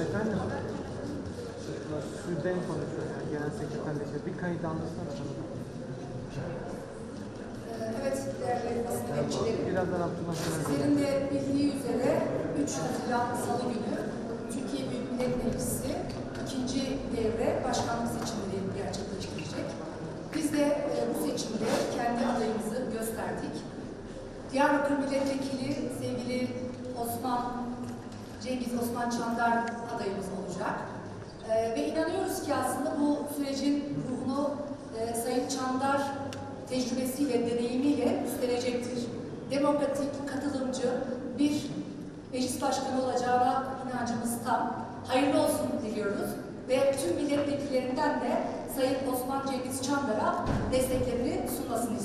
Efendim? Süden konuşuyor yani genel sekreterle. Bir kayıt anlatsana bana. Evet, değerli basın emekçilerim. De bildiği üzere 3 Haziran Salı günü Türkiye Büyük Millet Meclisi ikinci devre başkanımız seçimde kendi adayımızı gösterdik. Diyarbakır Milletvekili sevgili Osman Cengiz Osman Çandar adayımız olacak. E, ve inanıyoruz ki aslında bu sürecin ruhunu e, Sayın Çandar tecrübesiyle, deneyimiyle üstlenecektir. Demokratik, katılımcı bir meclis başkanı olacağına inancımız tam. Hayırlı olsun diliyoruz. Ve tüm milletvekillerinden de Sayın Osman Cengiz Çandar'a desteklerini sunmasını